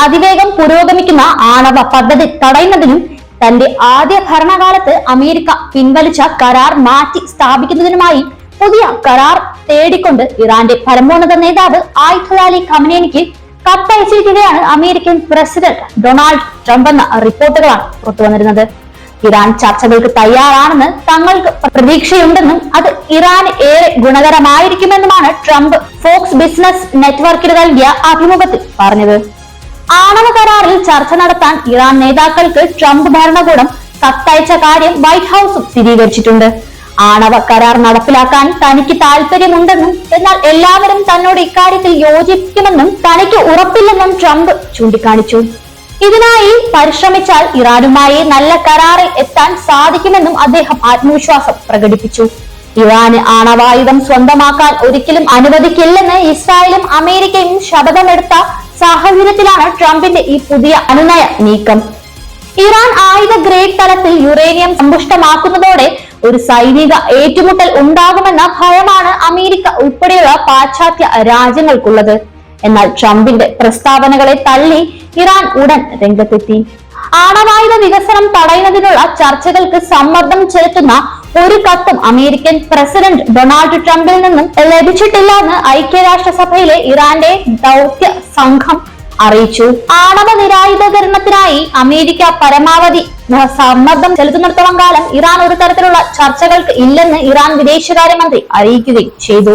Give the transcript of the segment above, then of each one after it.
അതിവേഗം പുരോഗമിക്കുന്ന ആണവ പദ്ധതി തടയുന്നതിനും തന്റെ ആദ്യ ഭരണകാലത്ത് അമേരിക്ക പിൻവലിച്ച കരാർ മാറ്റി സ്ഥാപിക്കുന്നതിനുമായി പുതിയ കരാർ തേടിക്കൊണ്ട് ഇറാന്റെ പരമോന്നത നേതാവ് ആയിത്തുൽ അലി ഖമനേനിക്ക് കത്തയച്ചിരിക്കുകയാണ് അമേരിക്കൻ പ്രസിഡന്റ് ഡൊണാൾഡ് ട്രംപ് എന്ന റിപ്പോർട്ടുകളാണ് പുറത്തുവന്നിരുന്നത് ഇറാൻ ചർച്ചകൾക്ക് തയ്യാറാണെന്ന് തങ്ങൾക്ക് പ്രതീക്ഷയുണ്ടെന്നും അത് ഇറാന് ഏറെ ഗുണകരമായിരിക്കുമെന്നുമാണ് ട്രംപ് ഫോക്സ് ബിസിനസ് നെറ്റ്വർക്കിന് നൽകിയ അഭിമുഖത്തിൽ പറഞ്ഞത്. ആണവ കരാറിൽ ചർച്ച നടത്താൻ ഇറാൻ നേതാക്കൾക്ക് ട്രംപ് ഭരണകൂടം കത്തയച്ച കാര്യം വൈറ്റ് ഹൌസും സ്ഥിരീകരിച്ചിട്ടുണ്ട്. ആണവ കരാർ നടപ്പിലാക്കാൻ തനിക്ക് താല്പര്യമുണ്ടെന്നും എന്നാൽ എല്ലാവരും തന്നോട് ഇക്കാര്യത്തിൽ യോജിക്കുമെന്നും തനിക്ക് ഉറപ്പില്ലെന്നും ട്രംപ് ചൂണ്ടിക്കാണിച്ചു. ഇതിനായി പരിശ്രമിച്ചാൽ ഇറാനുമായി നല്ല കരാറിൽ എത്താൻ സാധിക്കുമെന്നും അദ്ദേഹം ആത്മവിശ്വാസം പ്രകടിപ്പിച്ചു. ഇറാന് ആണവായുധം സ്വന്തമാക്കാൻ ഒരിക്കലും അനുവദിക്കില്ലെന്ന് ഇസ്രായേലും അമേരിക്കയും ശപഥമെടുത്ത സാഹചര്യത്തിലാണ് ട്രംപിന്റെ ഈ പുതിയ അനുനയ നീക്കം. ഇറാൻ ആയുധ ഗ്രേഡ് തലത്തിൽ യുറേനിയം സമ്പുഷ്ടമാക്കുന്നതോടെ ഒരു സൈനിക ഏറ്റുമുട്ടൽ ഉണ്ടാകുമെന്ന ഭയമാണ് അമേരിക്ക ഉൾപ്പെടെയുള്ള പാശ്ചാത്യ രാജ്യങ്ങൾക്കുള്ളത്. എന്നാൽ ട്രംപിന്റെ പ്രസ്താവനകളെ തള്ളി ഇറാൻ ഉടൻ രംഗത്തെത്തി. ആണവായുധ വികസനം തടയുന്നതിനുള്ള ചർച്ചകൾക്ക് സമ്മർദ്ദം ചെലുത്തുന്ന ഒരു കത്തും അമേരിക്കൻ പ്രസിഡന്റ് ഡൊണാൾഡ് ട്രംപിൽ നിന്നും ലഭിച്ചിട്ടില്ല എന്ന് ഐക്യരാഷ്ട്രസഭയിലെ ഇറാന്റെ ദൗത്യ സംഘം അറിയിച്ചു. ആണവ നിരായുധീകരണത്തിനായി അമേരിക്ക പരമാവധി സമ്മർദ്ദം ചെലുത്തുന്നിടത്തോളം കാലം ഇറാൻ ഒരു തരത്തിലുള്ള ചർച്ചകൾക്ക് ഇല്ലെന്ന് ഇറാൻ വിദേശകാര്യമന്ത്രി അറിയിക്കുകയും ചെയ്തു.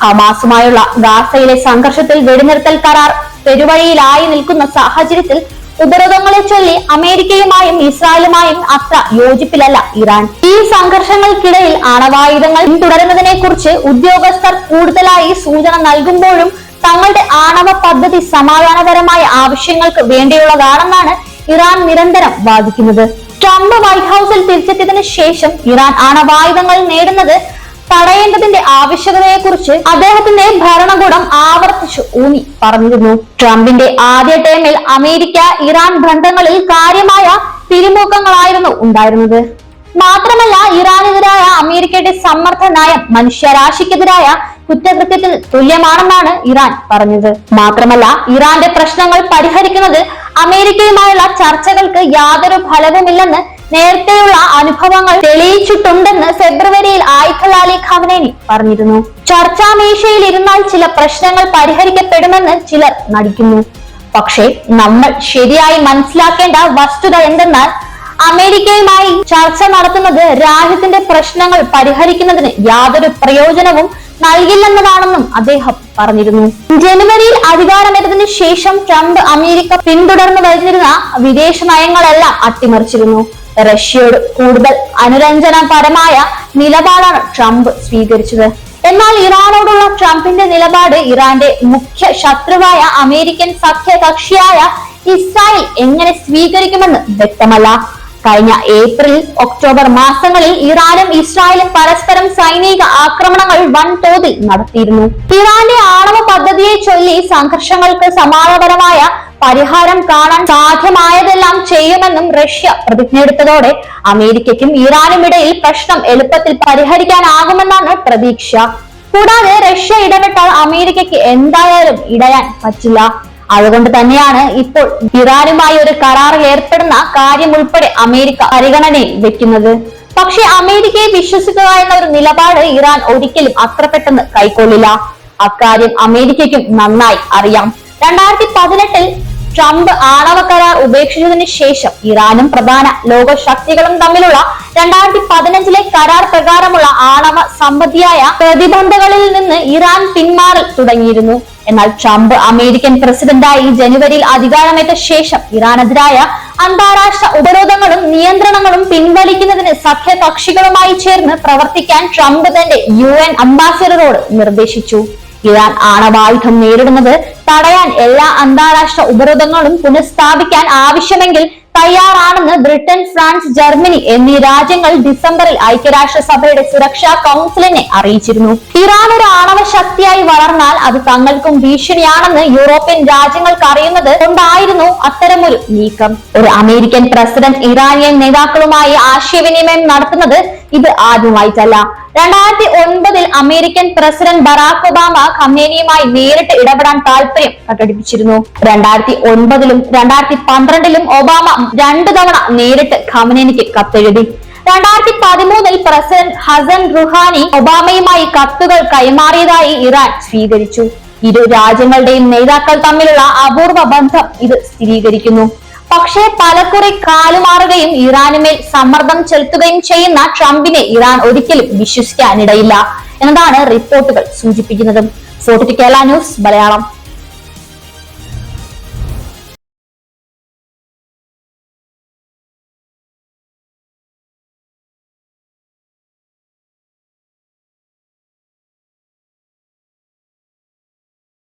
ഹമാസുമായുള്ള ഗാസയിലെ സംഘർഷത്തിൽ വെടിനിർത്തൽ കരാർ പെരുവഴിയിലായി നിൽക്കുന്ന സാഹചര്യത്തിൽ ഉപരോധങ്ങളെ ചൊല്ലി അമേരിക്കയുമായും ഇസ്രായേലുമായും അത്ര യോജിപ്പിലല്ല ഇറാൻ. ഈ സംഘർഷങ്ങൾക്കിടയിൽ ആണവായുധങ്ങൾ പിന്തുടരുന്നതിനെ കുറിച്ച് ഉദ്യോഗസ്ഥർ കൂടുതലായി സൂചന നൽകുമ്പോഴും തങ്ങളുടെ ആണവ പദ്ധതി സമാധാനപരമായ ആവശ്യങ്ങൾക്ക് വേണ്ടിയുള്ളതാണെന്നാണ് ഇറാൻ നിരന്തരം വാദിക്കുന്നത്. ട്രംപ് വൈറ്റ് ഹൌസിൽ തിരിച്ചെത്തിയതിനു ശേഷം ഇറാൻ ആണവായുധങ്ങൾ നേടുന്നത് ആവശ്യകതയെക്കുറിച്ച് അദ്ദേഹത്തിന്റെ ഭരണകൂടം ആവർത്തിച്ചു ഊന്നി. പറഞ്ഞിരുന്നു ട്രംപിന്റെ ആദ്യ ടേമിൽ അമേരിക്ക ഇറാൻ ബന്ധങ്ങളിൽ കാര്യമായ പിരിമുഖങ്ങളായിരുന്നു ഉണ്ടായിരുന്നത്. മാത്രമല്ല ഇറാനെതിരായ അമേരിക്കയുടെ സമ്മർദ്ദ നയം മനുഷ്യരാശിക്കെതിരായ കുറ്റകൃത്യത്തിൽ തുല്യമാണെന്നാണ് ഇറാൻ പറഞ്ഞത്. മാത്രമല്ല ഇറാന്റെ പ്രശ്നങ്ങൾ പരിഹരിക്കുന്നത് അമേരിക്കയുമായുള്ള ചർച്ചകൾക്ക് യാതൊരു ഫലവുമില്ലെന്ന് നേരത്തെയുള്ള അനുഭവങ്ങൾ തെളിയിച്ചിട്ടുണ്ടെന്ന് ഫെബ്രുവരിയിൽ ആയിത്തുൽ അലി ഖമനേനി പറഞ്ഞിരുന്നു. ചർച്ചാ മേശയിൽ ഇരുന്നാൽ ചില പ്രശ്നങ്ങൾ പരിഹരിക്കപ്പെടുമെന്ന് ചിലർ നടിക്കുന്നു. പക്ഷേ നമ്മൾ ശരിയായി മനസ്സിലാക്കേണ്ട വസ്തുത എന്തെന്നാൽ അമേരിക്കയുമായി ചർച്ച നടത്തുന്നത് രാജ്യത്തിന്റെ പ്രശ്നങ്ങൾ പരിഹരിക്കുന്നതിന് യാതൊരു പ്രയോജനവും നൽകില്ലെന്നതാണെന്നും അദ്ദേഹം പറഞ്ഞിരുന്നു. ജനുവരിയിൽ അധികാരമേറ്റതിനു ശേഷം ട്രംപ് അമേരിക്ക പിന്തുടർന്നു വരുന്നിരുന്ന വിദേശ നയങ്ങളെല്ലാം അട്ടിമറിച്ചിരുന്നു. റഷ്യയോട് കൂടുതൽ അനുരഞ്ജനപരമായ നിലപാടാണ് ട്രംപ് സ്വീകരിച്ചത്. എന്നാൽ ഇറാനോടുള്ള ട്രംപിന്റെ നിലപാട് ഇറാന്റെ മുഖ്യ ശത്രുവായ അമേരിക്കൻ സഖ്യകക്ഷിയായ ഇസ്രായേൽ എങ്ങനെ സ്വീകരിക്കുമെന്ന് വ്യക്തമല്ല. കഴിഞ്ഞ ഏപ്രിൽ ഒക്ടോബർ മാസങ്ങളിൽ ഇറാനും ഇസ്രായേലും പരസ്പരം സൈനിക ആക്രമണങ്ങൾ വൻതോതിൽ നടത്തിയിരുന്നു. ഇറാന്റെ ആണവ പദ്ധതിയെ ചൊല്ലി സംഘർഷങ്ങൾക്ക് സമാനപരമായ പരിഹാരം കാണാൻ സാധ്യമായതെല്ലാം ചെയ്യുമെന്നും റഷ്യ പ്രതിജ്ഞയെടുത്തതോടെ അമേരിക്കയ്ക്കും ഇറാനും ഇടയിൽ പ്രശ്നം എളുപ്പത്തിൽ പരിഹരിക്കാനാകുമെന്നാണ് പ്രതീക്ഷ. കൂടാതെ റഷ്യ ഇടപെട്ടാൽ അമേരിക്കയ്ക്ക് എന്തായാലും ഇടയാൻ പറ്റില്ല. അതുകൊണ്ട് തന്നെയാണ് ഇപ്പോൾ ഇറാനുമായി ഒരു കരാർ ഏർപ്പെടുന്ന കാര്യം ഉൾപ്പെടെ അമേരിക്ക പരിഗണനയിൽ വെക്കുന്നത്. പക്ഷെ അമേരിക്കയെ വിശ്വസിക്കുക എന്ന ഒരു നിലപാട് ഇറാൻ ഒരിക്കലും അത്ര പെട്ടെന്ന് കൈക്കൊള്ളില്ല. അക്കാര്യം അമേരിക്കയ്ക്കും നന്നായി അറിയാം. രണ്ടായിരത്തി പതിനെട്ടിൽ ട്രംപ് ആണവ കരാർ ഉപേക്ഷിച്ചതിന് ശേഷം ഇറാനും പ്രധാന ലോക ശക്തികളും തമ്മിലുള്ള രണ്ടായിരത്തി പതിനഞ്ചിലെ കരാർ പ്രകാരമുള്ള ആണവ സമ്പത്തിയായ പ്രതിബന്ധങ്ങളിൽ നിന്ന് ഇറാൻ പിന്മാറൽ തുടങ്ങിയിരുന്നു. എന്നാൽ ട്രംപ് അമേരിക്കൻ പ്രസിഡന്റായി ജനുവരിയിൽ അധികാരമേറ്റ ശേഷം ഇറാനെതിരായ അന്താരാഷ്ട്ര ഉപരോധങ്ങളും നിയന്ത്രണങ്ങളും പിൻവലിക്കുന്നതിന് സഖ്യകക്ഷികളുമായി ചേർന്ന് പ്രവർത്തിക്കാൻ ട്രംപ് തന്റെ യു എൻ അംബാസിഡറോട് നിർദ്ദേശിച്ചു. ഇറാൻ ആണവായുധം നേരിടുന്നത് തടയാൻ എല്ലാ അന്താരാഷ്ട്ര ഉപരോധങ്ങളും പുനഃസ്ഥാപിക്കാൻ ആവശ്യമെങ്കിൽ തയ്യാറാണെന്ന് ബ്രിട്ടൻ ഫ്രാൻസ് ജർമ്മനി എന്നീ രാജ്യങ്ങൾ ഡിസംബറിൽ ഐക്യരാഷ്ട്രസഭയുടെ സുരക്ഷാ കൗൺസിലിനെ അറിയിച്ചിരുന്നു. ഇറാൻ ഒരു ആണവ ശക്തിയായി വളർന്നാൽ അത് തങ്ങൾക്കും ഭീഷണിയാണെന്ന് യൂറോപ്യൻ രാജ്യങ്ങൾക്ക് അറിയുന്നത് കൊണ്ടായിരുന്നു അത്തരമൊരു നീക്കം. ഒരു അമേരിക്കൻ പ്രസിഡന്റ് ഇറാനിയൻ നേതാക്കളുമായി ആശയവിനിമയം നടത്തുന്നത് ഇത് ആദ്യമായിട്ടല്ല. രണ്ടായിരത്തി ഒൻപതിൽ അമേരിക്കൻ പ്രസിഡന്റ് ബറാക് ഒബാമ ഖമേനിയുമായി നേരിട്ട് ഇടപെടാൻ താല്പര്യം പ്രകടിപ്പിച്ചിരുന്നു. രണ്ടായിരത്തി ഒൻപതിലും രണ്ടായിരത്തി പന്ത്രണ്ടിലും ഒബാമ രണ്ടു തവണ നേരിട്ട് ഖമനേനിക്ക് കത്തെഴുതി. രണ്ടായിരത്തി പതിമൂന്നിൽ പ്രസിഡന്റ് ഹസൻ റുഹാനി ഒബാമയുമായി കത്തുകൾ കൈമാറിയതായി ഇറാൻ സ്വീകരിച്ചു. ഇരു രാജ്യങ്ങളുടെയും നേതാക്കൾ തമ്മിലുള്ള അപൂർവ ബന്ധം ഇത് സ്ഥിരീകരിക്കുന്നു. പക്ഷേ പലക്കുറി കാലുമാറുകയും ഇറാനുമേൽ സമ്മർദ്ദം ചെലുത്തുകയും ചെയ്യുന്ന ട്രംപിനെ ഇറാൻ ഒരിക്കലും വിശ്വസിക്കാനിടയില്ല എന്നതാണ് റിപ്പോർട്ടുകൾ സൂചിപ്പിക്കുന്നത്. കേരള ന്യൂസ് മലയാളം.